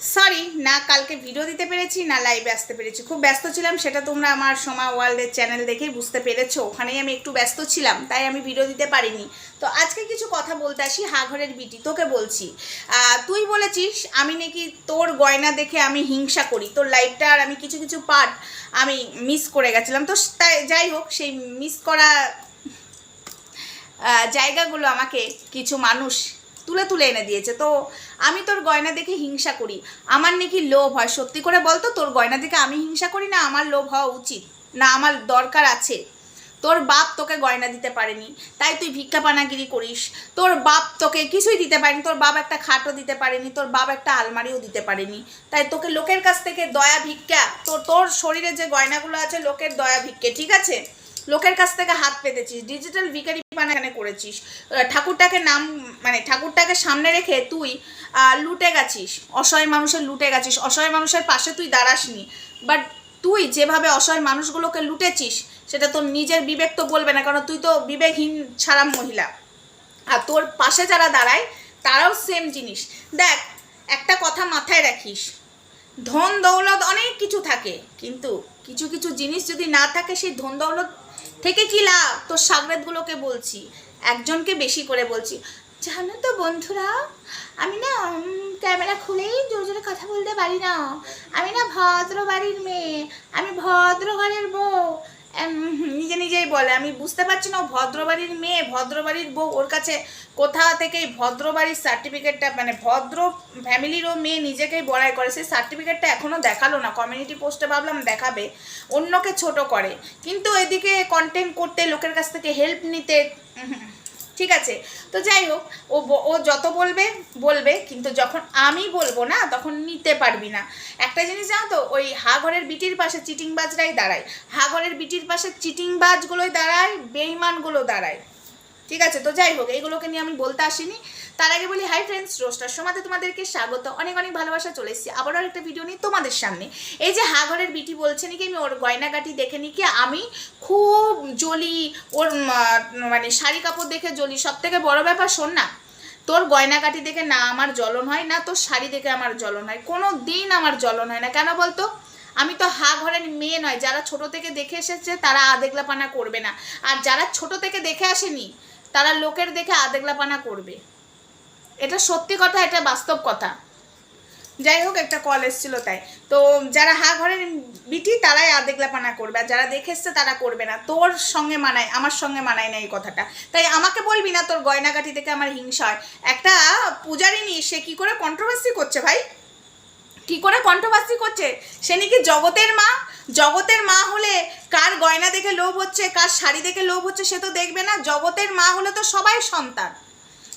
Sorry না কালকে video দিতে পেরেছি, না লাইভে আসতে পেরেছি। খুব ব্যস্ত ছিলাম, সেটা তোমরা আমার সোমা ওয়ার্ল্ডের চ্যানেল দেখেই বুঝতে পেরেছ। ওখানেই আমি একটু ব্যস্ত ছিলাম, তাই আমি ভিডিও দিতে পারিনি। তো আজকে কিছু কথা বলতে আসি, হাঘরের বিটি, তোকে বলছি। তুই বলেছিস, আমি নাকি তোর গয়না দেখে আমি হিংসা করি। তোর লাইভটা আর আমি কিছু কিছু পার্ট আমি মিস করে গেছিলাম। তো তাই, যাই হোক, সেই মিস করা জায়গাগুলো আমাকে কিছু মানুষ তুলে তুলে এনে দিয়েছে। তো আমি তোর গয়না দেখে হিংসা করি। আমার নাকি লোভ হয়। সত্যি করে বলতো, তোর গয়না দেখে আমি হিংসা করি না, আমার লোভ হওয়া উচিত। না, আমার দরকার আছে। তোর বাপ তোকে গয়না দিতে পারেনি, তাই তুই ভিক্ষা পানাগিরি করিস। তোর বাপ তোকে কিছুই দিতে পারেনি, তোর বাপ একটা খাটও দিতে পারেনি, তোর বাপ একটা আলমারিও দিতে পারেনি। তাই তোকে লোকের কাছ থেকে দয়া ভিক্ষা, তোর তোর শরীরে যে গয়নাগুলো আছে, লোকের দয়া ভিক্ষে, ঠিক আছে? লোকের কাছ থেকে হাত পেতেছিস ডিজিটাল ভিকারি এখানে করেছিস। ঠাকুরটাকে নাম মানে ঠাকুরটাকে সামনে রেখে তুই লুটে গেছিস, অসহায় মানুষের লুটে গেছিস, অসহায় মানুষের পাশে তুই দাঁড়াসনি। বাট তুই যেভাবে অসহায় মানুষগুলোকে লুটেছিস, সেটা তোর নিজের বিবেক তো বলবে না, কারণ তুই তো বিবেকহীন ছাড়া মহিলা। আর তোর পাশে যারা দাঁড়ায়, তারাও সেম জিনিস। দেখ, একটা কথা মাথায় রাখিস, ধন, দৌলত, অনেক কিছু থাকে। কিন্তু কিছু কিছু জিনিস যদি না থাকে, সেই ধন দৌলত থেকে কি লাভ? তোর সাগরেদগুলোকে বলছি, একজনকে বেশি করে বলছি। জানো তো বন্ধুরা, আমি না ক্যামেরা খুলেই জোর জোরে কথা বলতে পারি না। আমি না ভদ্র বাড়ির মেয়ে, আমি ভদ্র ঘরের বউ। নিজে নিজেই বলে। আমি বুঝতে পারছি না ভদ্রবাড়ির মেয়ে, ভদ্রবাড়ির বউ। ওর কাছে কোথা থেকে এই ভদ্রবাড়ির সার্টিফিকেটটা মানে ভদ্র ফ্যামিলিরও মেয়ে নিজেকেই বড়াই করে। সেই সার্টিফিকেটটা এখনও দেখাল না। কমিউনিটি পোস্টে ভাবলাম দেখাবে। অন্যকে ছোট করে। কিন্তু এদিকে কন্টেন্ট করতে, লোকের কাছ থেকে হেল্প নিতে ঠিক আছে? তো যাই হোক, ও ও যত বলবে বলবে, কিন্তু যখন আমি বলব না, তখন নিতে পারবি না। একটা জিনিস জানো তো, ওই হাঘরের বিটির পাশে চিটিংবাজরাই দাঁড়ায়। হাঘরের বিটির পাশে চিটিংবাজগুলোই দাঁড়ায়, বেইমানগুলো দাঁড়ায়। ঠিক আছে? তো যাই হোক, এইগুলোকে নিয়ে আমি বলতে আসিনি। তার আগে বলি হাই ফ্রেন্ডস রোস্টার সমাতে তোমাদেরকে স্বাগত। অনেক অনেক ভালোবাসা চলে এসেছি। আবারও একটা ভিডিও নিয়ে তোমাদের সামনে। এই যে হাঘরের বিটি বলছে নাকি, আমি ওর গয়নাগাটি দেখে নিকি আমি খুব জ্বলি ওর মানে শাড়ি কাপড় দেখে জ্বলি সব থেকে বড় ব্যাপার শোন না, তোর গয়নাগাটি দেখে না আমার জ্বলন হয়, না তোর শাড়ি দেখে আমার জ্বলন হয়। কোনো দিন আমার জ্বলন হয় না। কেন বলতো? আমি তো হা ঘরের মেয়ে নয়। যারা ছোট থেকে দেখে এসেছে, তারা আদেগলাপানা করবে না। আর যারা ছোট থেকে দেখে আসেনি, তারা লোকের দেখে আদেগলাপানা করবে। এটা সত্যি কথা, এটা বাস্তব কথা। যাই হোক, একটা কল এসেছিল তাই। তো যারা হা ঘরের বিটি, তারাই আদেগলাপানা করবে। আর যারা দেখে এসছে, তারা করবে না। তোর সঙ্গে মানায়, আমার সঙ্গে মানায় না এই কথাটা। তাই আমাকে বলবি না তোর গয়নাগাটি থেকে আমার হিংসা হয়। একটা পূজারিনী সে কি করে কন্ট্রোভার্সি করছে ভাই? কি করে কন্ট্রোভার্সি করছে? সে নাকি জগতের মা? জগতের মা হলে কার গয়না দেখে লোভ হচ্ছে, কার শাড়ি দেখে লোভ হচ্ছে, সে তো দেখবে না। জগতের মা হলে তো সবাই সন্তান।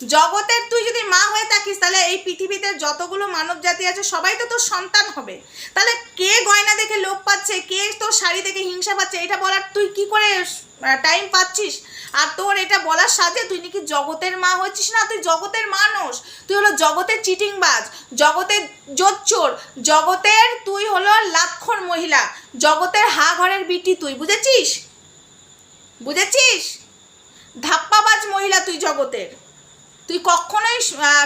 জগতের তুই যদি মা হয়ে থাকিস, তাহলে এই পৃথিবীতে যতগুলো মানব জাতি আছে, সবাই তো তোর সন্তান হবে। তাহলে কে গয়না দেখে লোভ পাচ্ছে? কে তোর শাড়ি দেখে হিংসা পাচ্ছে? এটা বলার তুই কি করে টাইম পাচ্ছিস? আর তোর এটা বলার সাথে তুই নাকি জগতের মা হচ্ছিস না? তুই জগতের মানুষ। তুই হলো জগতের চিটিংবাজ, জগতের জোচ্চোর, জগতের তুই হলো লাক্ষর মহিলা, জগতের হা ঘরের বিটি তুই, বুঝেছিস? বুঝেছিস? ধাপ্পাবাজ মহিলা তুই জগতের। তুই কখনোই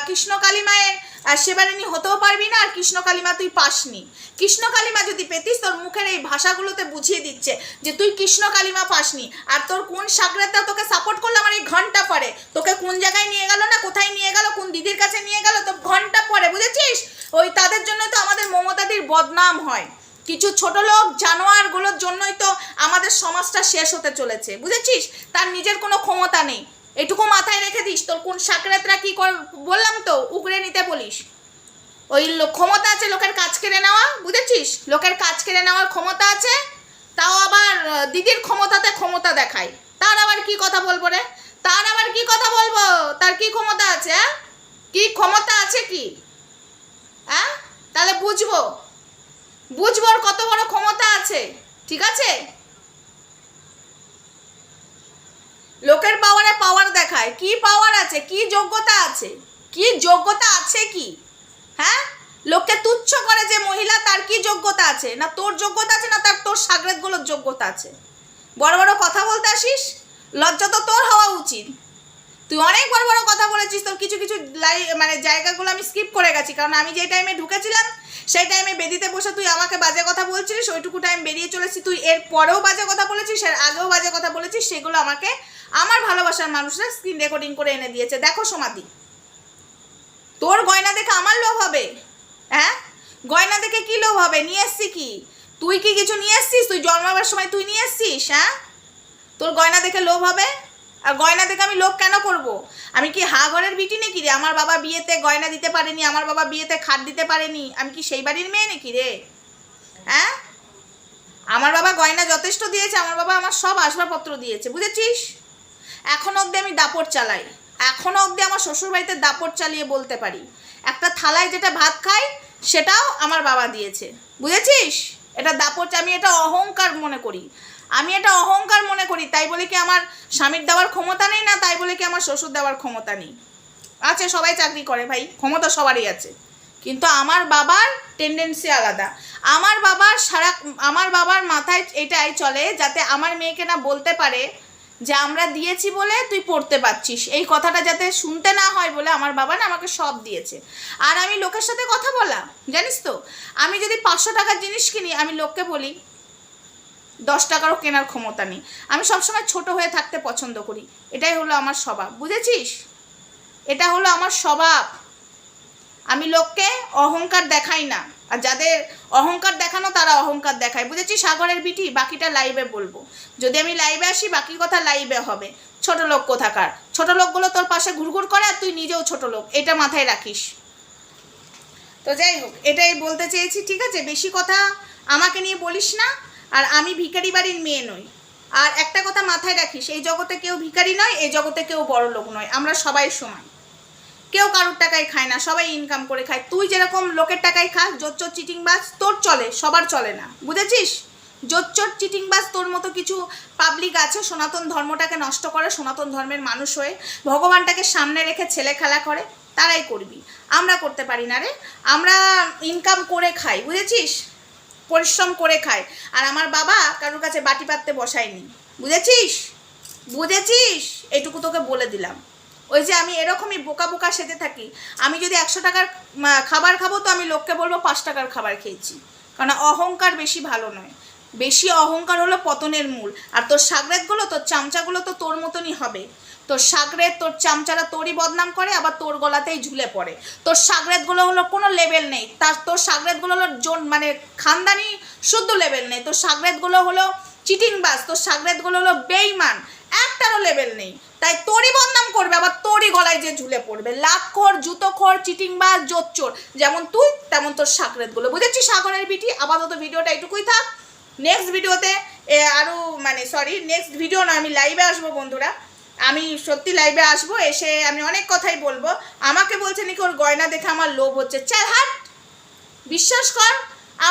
কৃষ্ণ কালিমায়ের আহ, সেবারিনী হতেও পারবি না আর কৃষ্ণ কালিমা তুই পাসনি। কৃষ্ণ কালিমা যদি পেতিস তোর মুখের এই ভাষাগুলোতে বুঝিয়ে দিচ্ছে যে তুই কৃষ্ণ কালিমা পাসনি। আর তোর কোন সাগরেতা তোকে সাপোর্ট করল আমার এই ঘণ্টা পরে? তোকে কোন জায়গায় নিয়ে গেল না কোথায় নিয়ে গেল কোন দিদির কাছে নিয়ে গেল তো ঘণ্টা পরে বুঝেছিস? ওই তাদের জন্য তো আমাদের মমতাদির বদনাম হয়। কিছু ছোট লোক জানোয়ারগুলোর জন্যই তো আমাদের সমাজটা শেষ হতে চলেছে বুঝেছিস? তার নিজের কোনো ক্ষমতা নেই। এটুকু মাথায় রেখে দিস, তোর কোন সাকরাতরা কি কর বললাম তো উগড়ে নিতে বলিস। ওই ক্ষমতা আছে লোকের কাজ কেড়ে নেওয়া, বুঝেছিস? লোকের কাজ কেড়ে নেওয়ার ক্ষমতা আছে, তাও আবার দিদির ক্ষমতাতে ক্ষমতা দেখায়। তার আবার কি কথা বলব রে? তার আবার কি কথা বলব? তার কি ক্ষমতা আছে হ্যাঁ কি ক্ষমতা আছে কি? হ্যাঁ তাহলে বুঝব। বুঝব ওর কত বড় ক্ষমতা আছে, ঠিক আছে? লোকের পাওয়ারে দেখায় কি পাওয়ার আছে? কি যোগ্যতা আছে? কি যোগ্যতা আছে কি? হ্যাঁ? লোককে তুচ্ছ করে যে মহিলা, তার কি যোগ্যতা আছে? না তোর যোগ্যতা আছে, না তার তোর সাগরেদগুলোর যোগ্যতা আছে? বড় বড় কথা বলতে আসিস? লজ্জা তো তোর হওয়া উচিত। তুই অনেক বড় বড় কথা বলেছিস, তোর কিছু কিছু লাই মানে জায়গাগুলো আমি স্কিপ করে গেছি। কারণ আমি যে টাইমে ঢুকেছিলাম, সেই টাইমে বেদিতে বসে তুই আমাকে বাজে কথা বলছিলিস, ওইটুকু টাইম বেরিয়ে চলেছি। তুই এর পরেও বাজে কথা বলেছিস, এর আগেও বাজে কথা বলেছিস, সেগুলো আমাকে আমার ভালোবাসার মানুষরা স্ক্রিন রেকর্ডিং করে এনে দিয়েছে। দেখো সমাধি তোর গয়না দেখে আমার লোভ হবে। হ্যাঁ? গয়না দেখে কি লোভ হবে? নিয়ে এসছি কি? তুই কি কিছু নিয়ে এসছিস? তুই জন্মাবার সময় তুই নিয়ে এসছিস হ্যাঁ? তোর গয়না দেখে লোভ হবে? আর গয়না দেখে আমি লোভ কেন করব? আমি কি হা ঘরের বিটি নাকি রে? আমার বাবা বিয়েতে গয়না দিতে পারেনি, আমার বাবা বিয়েতে খাট দিতে পারেনি। আমি কি সেই বাড়ির মেয়ে নাকি রে? হ্যাঁ? আমার বাবা গয়না যথেষ্ট দিয়েছে, আমার বাবা আমার সব আসবাবপত্র দিয়েছে, বুঝেছিস? এখন অবধি আমি দাপট চালাই। এখনও অবধি আমার শ্বশুরবাড়িতে দাপট চালিয়ে বলতে পারি। একটা থালায় যেটা ভাত খাই, সেটাও আমার বাবা দিয়েছে। বুঝেছিস? এটা দাপট আমি এটা অহংকার মনে করি। আমি এটা অহংকার মনে করি, তাই বলে কি আমার স্বামীর দেওয়ার ক্ষমতা নেই না তাই বলে কি আমার শ্বশুর দেওয়ার ক্ষমতা নেই? আছে, সবাই চাকরি করে ভাই, ক্ষমতা সবারই আছে। কিন্তু আমার বাবার টেন্ডেন্সি আলাদা। আমার বাবার সারা আমার বাবার মাথায় এটাই চলে যাতে আমার মেয়েকে না বলতে পারে যে আমরা দিয়েছি বলে তুই পড়তে পারছিস। এই কথাটা যাতে শুনতে না হয় বলে আমার বাবা না আমাকে সব দিয়েছে। আর আমি লোকের সাথে কথা বলা জানিস তো? আমি যদি পাঁচশো টাকার জিনিস কিনি, আমি লোককে বলি, দশ টাকারও কেনার ক্ষমতা নেই। আমি সবসময় ছোট হয়ে থাকতে পছন্দ করি। এটাই হলো আমার স্বভাব। বুঝেছিস? এটা হলো আমার স্বভাব। আমি লোককে অহংকার দেখাই না। আর যাদের অহংকার দেখানো, তারা অহংকার দেখায়। বুঝেছি সাগরের বিটি, বাকিটা লাইভে বলব। যদি আমি লাইভে আসি, বাকি কথা লাইভে হবে। ছোট লোক কোথাকার? ছোট লোকগুলো তোর পাশে ঘুরঘুর করে আর তুই নিজেও ছোট লোক। এটা মাথায় রাখিস। তো যাই হোক, এটাই বলতে চেয়েছি, ঠিক আছে? বেশি কথা আমাকে নিয়ে বলিস না। আর আমি ভিখারি বাড়ির মেয়ে নই। আর একটা কথা মাথায় রাখিস, এই জগতে কেউ ভিখারি নয়, এই জগতে কেউ বড় লোক নয়। আমরা সবাই সমান। কেউ কারোর টাকায় খায় না, সবাই ইনকাম করে খায়। তুই যেরকম লোকের টাকায় খাস জোর জোচ্চোর চিটিংবাজ তোর চলে, সবার চলে না। বুঝেছিস? জোর জোচ্চোর চিটিংবাজ তোর মতো কিছু পাবলিক আছে, সনাতন ধর্মটাকে নষ্ট করে, সনাতন ধর্মের মানুষ হয়ে ভগবানটাকে সামনে রেখে ছেলে খেলা করে, তারাই করবি। আমরা করতে পারি না রে। আমরা ইনকাম করে খাই, বুঝেছিস? পরিশ্রম করে খায় আর আমার বাবা কারোর কাছে বাটি পাততে বসায়নি। বুঝেছিস? বুঝেছিস? এইটুকু তোকে বলে দিলাম। ওই যে আমি এরকমই বোকা বোকা সেজে থাকি। আমি যদি একশো টাকার খাবার খাব তো আমি লোককে বলব পাঁচ টাকার খাবার খেয়েছি। কারণ অহংকার বেশি ভালো নয়। বেশি অহংকার হলো পতনের মূল। আর তোর সাগরেতগুলো, তোর চামচাগুলো তো তোর মতনই হবে। তোর সাগরেত, তোর চামচারা তোরই বদনাম করে, আবার তোর গলাতেই ঝুলে পড়ে। তোর সাগরেতগুলো হলো কোনো লেভেল নেই। তার, তোর সাগরেতগুলো হলো জোন মানে খানদানি শুদ্ধ লেভেল নেই। তোর সাগরেতগুলো হলো চিটিংবাজ। তোর সাগরেতগুলো হলো বেইমান। লেভেল নেই। তাই তোরই বদনাম করবে, আবার তোরই গলায় যে ঝুলে পড়বে। লাখখোর, জুতোখোর, চিটিংবাজ, জোচ্চোর, যেমন তুই, তেমন তোর সাগরেতগুলো। বুঝেছিস? সাগরের বিটি আপাতত ভিডিওটা এটুকুই থাক। নেক্সট ভিডিওতে আরও মানে সরি নেক্সট ভিডিও না, আমি লাইভে আসব বন্ধুরা। আমি সত্যি লাইভে আসব, এসে আমি অনেক কথাই বলব। আমাকে বলছে নাকি ওর গয়না দেখে আমার লোভ হচ্ছে। চাল, হাট! বিশ্বাস কর,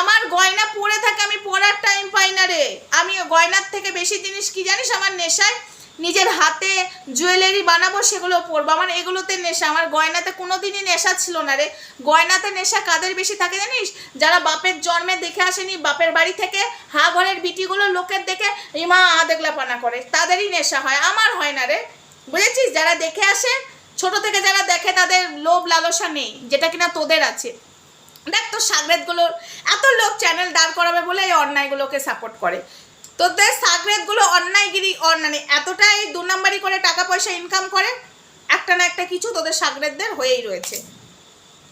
আমার গয়না পরে থাকে, আমি পরার টাইম পাই না রে। আমি গয়নার থেকে বেশি জিনিস কি জানিস? আমার নেশায় নিজের হাতে জুয়েলারি বানাবো, সেগুলো পরবো। আমার এগুলোতে নেশা, আমার গয়নাতে কোনো দিনই নেশা ছিল না রে। গয়নাতে নেশা কাদের বেশি থাকে জানিস? যারা বাপের জন্মে দেখে আসেনি, বাপের বাড়ি থেকে হা ঘরের বিটিগুলো লোকের দেখে ইমা আ দেখলা পানা করে। তাদেরই নেশা হয়, আমার হয় না রে। বুঝেছিস? যারা দেখে আসে, ছোট থেকে যারা দেখে তাদের লোভ লালসা নেই, যেটা কিনা তোদের আছে। দেখ তোর সাগরেতগুলোর এত লোক চ্যানেল দাঁড় করাবে বলে এই অন্যায়গুলোকে সাপোর্ট করে। তোদের সাগরেতগুলো অন্যায়গিরি অন- মানে এতটাই দু নম্বরই করে টাকা পয়সা ইনকাম করে, একটা না একটা কিছু তোদের সাগরেতদের হয়েই রয়েছে।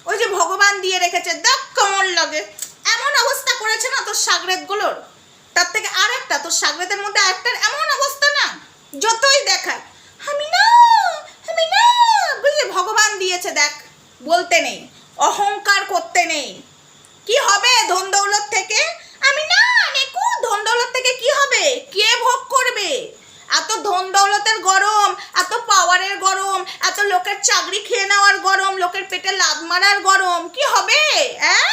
ওই যে ভগবান দিয়ে রেখেছে, দেখ কেমন লাগে। এমন অবস্থা করেছে না তোর সাগরেতগুলোর তার থেকে আর একটা তোর সাগরেতের মধ্যে আরেকটার এমন অবস্থা না, যতই দেখায় আমি না আমি না বুঝলি ভগবান দিয়েছে, দেখ, বলতে নেই, অহংকার করতে নেই। কি হবে ধন দৌলত থেকে? আমি না, নেকু, ধন দৌলত থেকে কি হবে? কে ভোগ করবে? এত ধন দৌলতের গরম, এত পাওয়ারের গরম, এত লোকের চাকরি খেয়ে নেওয়ার গরম, লোকের পেটে লাদ মারার গরম, কি হবে? হ্যাঁ?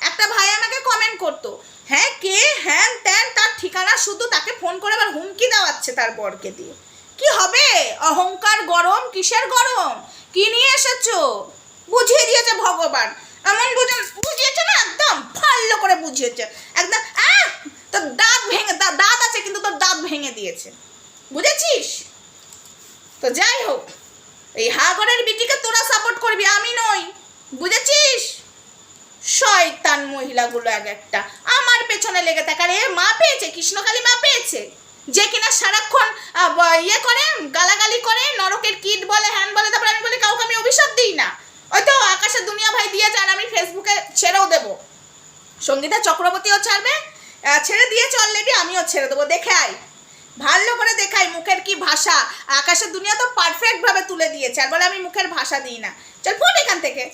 একটা ভাই আমাকে কমেন্ট করতো হ্যাঁ কে? হ্যান ত্যান, তার ঠিকানা শুধু তাকে ফোন করে আবার হুমকি দেওয়াচ্ছে তার বরকে দিয়ে। কি হবে? অহংকার গরম, কিসের গরম? কি নিয়ে এসেছ? বুঝিয়ে দিয়েছে ভগবান। এমন বুঝে বুঝিয়েছে না, একদম ফাল্লো করে বুঝিয়েছে। একদম তোর দাঁত ভেঙে দাঁত আছে, কিন্তু তোর দিয়েছে বুঝেছিস? তো যাই হোক, এই হাগরের বিটিকে তোরা সাপোর্ট করবি, আমি নই। বুঝেছিস? শয়তান মহিলাগুলো এক একটা। আমার পেছনে লেগে থাকে। আর, এ মা পেয়েছে, কৃষ্ণকালী মা পেয়েছে। যে কিনা সারাক্ষণ ইয়ে করে, গালাগালি করে, নরকের কিট বলে, হ্যান বলে, তারপরে আমি বলি, কাউকে আমি অভিশাপ দিই না। ওই তো আকাশের দুনিয়া ভাই দিয়েছে আর আমি ফেসবুকে ছেড়েও দেবো। সঙ্গীতা চক্রবর্তীও ছাড়বে ছেড়ে দিয়েছে অলরেডি আমিও ছেড়ে দেবো। দেখে আয়। ভালো করে দেখাই মুখের কি ভাষা। আকাশের দুনিয়া তো পারফেক্টভাবে তুলে দিয়েছে। আর বলে আমি মুখের ভাষা দিই না। চল ফোন এখান থেকে।